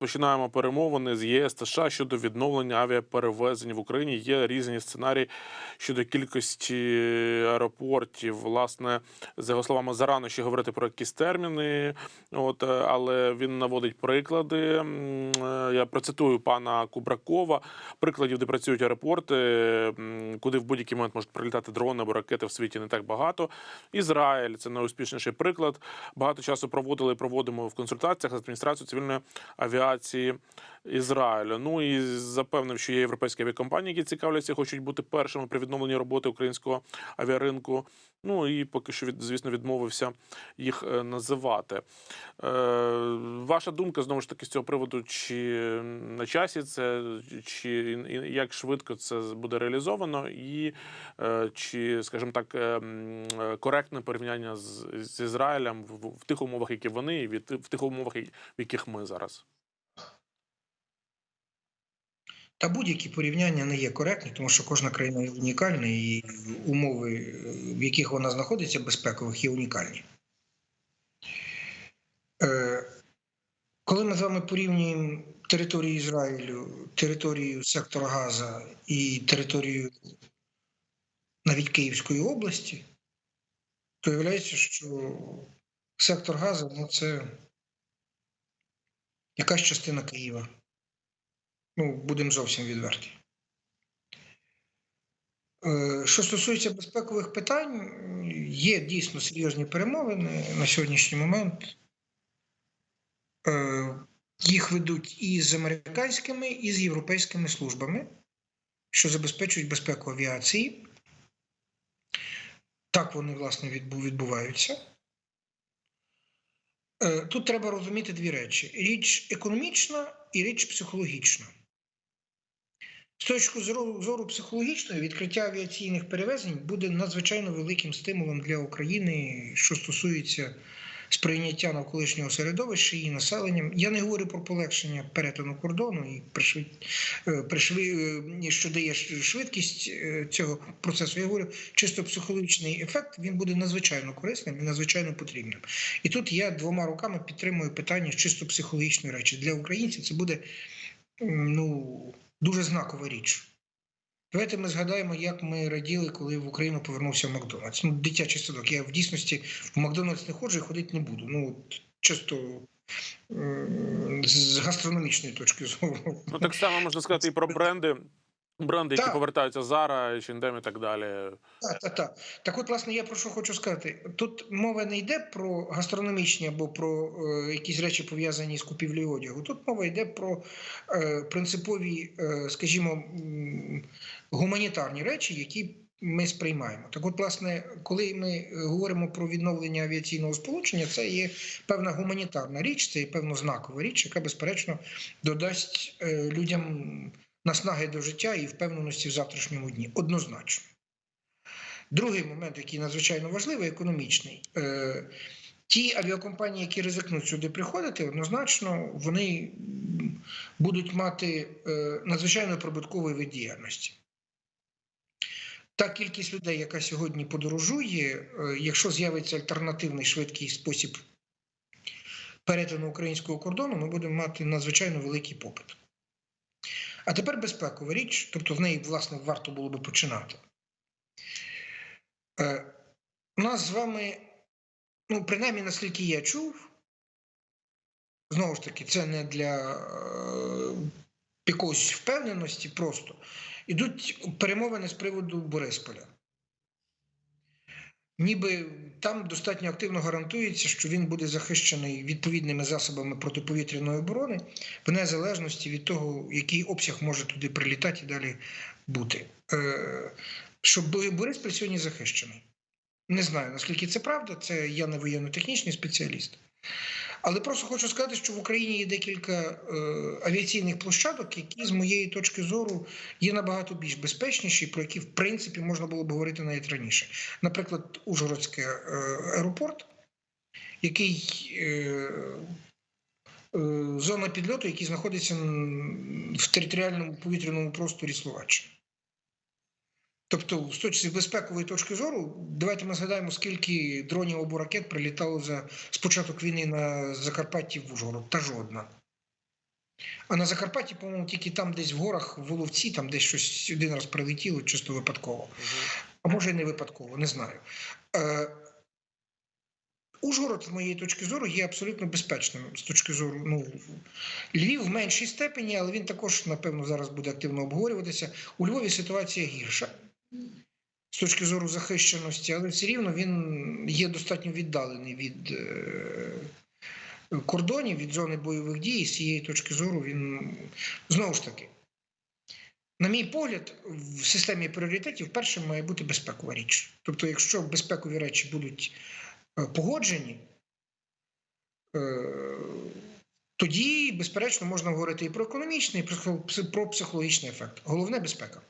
Починаємо перемовини з ЄС та США щодо відновлення авіаперевезень в Україні. Є різні сценарії щодо кількості аеропортів. Власне, за його словами, зарано ще говорити про якісь терміни. От, е, але він наводить приклади. Е, Я процитую пана Кубракова. Прикладів, де працюють аеропорти, куди в будь-який момент можуть прилітати дрони або ракети в світі не так багато. Ізраїль це найуспішніший приклад. Багато часу проводили і проводимо в консультаціях з адміністрацією цивільної авіації Ізраїлю. Ну і запевнив, що є європейські авіакомпанії, які цікавляться, хочуть бути першими при відновленні роботи українського авіаринку. Ну і поки що звісно відмовився їх е, називати. Е, ваша думка знову ж таки з цього приводу, чи на часі це, чи як швидко це буде реалізовано, і е, чи, скажімо так, коректне порівняння з, з Ізраїлем в, в тих умовах, які вони, і від- в тих умовах, в яких ми зараз. Та будь-які порівняння не є коректні, тому що кожна країна є унікальна, і умови, е, в яких вона знаходиться, безпекових, є унікальні. Е, Коли ми з вами порівнюємо територію Ізраїлю, територію сектора Газа і територію навіть Київської області, то виявляється, що сектор Газа ну, це якась частина Києва. Ну, будемо зовсім відверті. Е, Що стосується безпекових питань, є дійсно серйозні перемовини на сьогоднішній момент. Е, Їх ведуть і з американськими, і з європейськими службами, що забезпечують безпеку авіації. Так вони, власне, відбуваються. Е, Тут треба розуміти дві речі: річ економічна і річ психологічна. З точки зору, зору психологічної, відкриття авіаційних перевезень буде надзвичайно великим стимулом для України, що стосується сприйняття навколишнього середовища і населенням. Я не говорю про полегшення перетину кордону і пришвид... е, е, що дає швидкість е, цього процесу. Я говорю, чисто психологічний ефект він буде надзвичайно корисним і надзвичайно потрібним. І тут я двома руками підтримую питання чисто психологічної речі. Для українців це буде ну, дуже знакова річ. Давайте ми згадаємо, як ми раділи, коли в Україну повернувся Макдональдс. Ну, дитячий садок. Я в дійсності в Макдональдс не ходжу і ходити не буду. Ну, чисто з гастрономічної точки зору. Ну так само можна сказати і про бренди. Бренди, які повертаються Zara, H&M і так далі. Так, так, так. Так от, власне, я про що хочу сказати. Тут мова не йде про гастрономічні або про е, якісь речі пов'язані з купівлею одягу. Тут мова йде про е, принципові, е, скажімо, гуманітарні речі, які ми сприймаємо. Так, от, власне, коли ми говоримо про відновлення авіаційного сполучення, це є певна гуманітарна річ, це є певно знакова річ, яка, безперечно, додасть е, людям наснаги до життя і впевненості в завтрашньому дні. Однозначно. Другий момент, який надзвичайно важливий, економічний. Е, Ті авіакомпанії, які ризикнуть сюди приходити, однозначно вони будуть мати е, надзвичайно прибутковий вид діяльності. Та кількість людей, яка сьогодні подорожує, е, якщо з'явиться альтернативний швидкий спосіб перетину українського кордону, ми будемо мати надзвичайно великий попит. А тепер безпекова річ, тобто з неї, власне, варто було би починати. Е, у нас з вами, ну, принаймні, наскільки я чув, знову ж таки, це не для е, якоїсь впевненості просто. Ідуть перемовини з приводу Борисполя. Ніби там достатньо активно гарантується, що він буде захищений відповідними засобами протиповітряної оборони, в незалежності від того, який обсяг може туди прилітати і далі бути. Е, Щоб Бориспіль сьогодні захищений. Не знаю, наскільки це правда, це я не воєнно-технічний спеціаліст. Але просто хочу сказати, що в Україні є декілька е, авіаційних площадок, які, з моєї точки зору, є набагато більш безпечніші, про які, в принципі, можна було б говорити навіть раніше. Наприклад, Ужгородський е, аеропорт, який е, зона підльоту, який знаходиться в територіальному повітряному просторі Словаччини. Тобто, з точки безпекової точки зору, давайте ми згадаємо, скільки дронів або ракет прилітало за з початок війни на Закарпатті в Ужгород. Та жодна. А на Закарпатті, по-моєму, тільки там, десь в горах, в Воловці, там десь щось один раз прилетіло, чисто випадково. А може, і не випадково, не знаю. Е, Ужгород, з моєї точки зору, є абсолютно безпечним з точки зору. Ну, Львів в меншій степені, але він також, напевно, зараз буде активно обговорюватися. У Львові ситуація гірша з точки зору захищеності, але все рівно він є достатньо віддалений від е, кордонів, від зони бойових дій. І з цієї точки зору він знову ж таки. На мій погляд, в системі пріоритетів першим має бути безпекова річ. Тобто, якщо безпекові речі будуть е, погоджені, е, тоді, безперечно, можна говорити і про економічний, і про психологічний ефект. Головне безпека.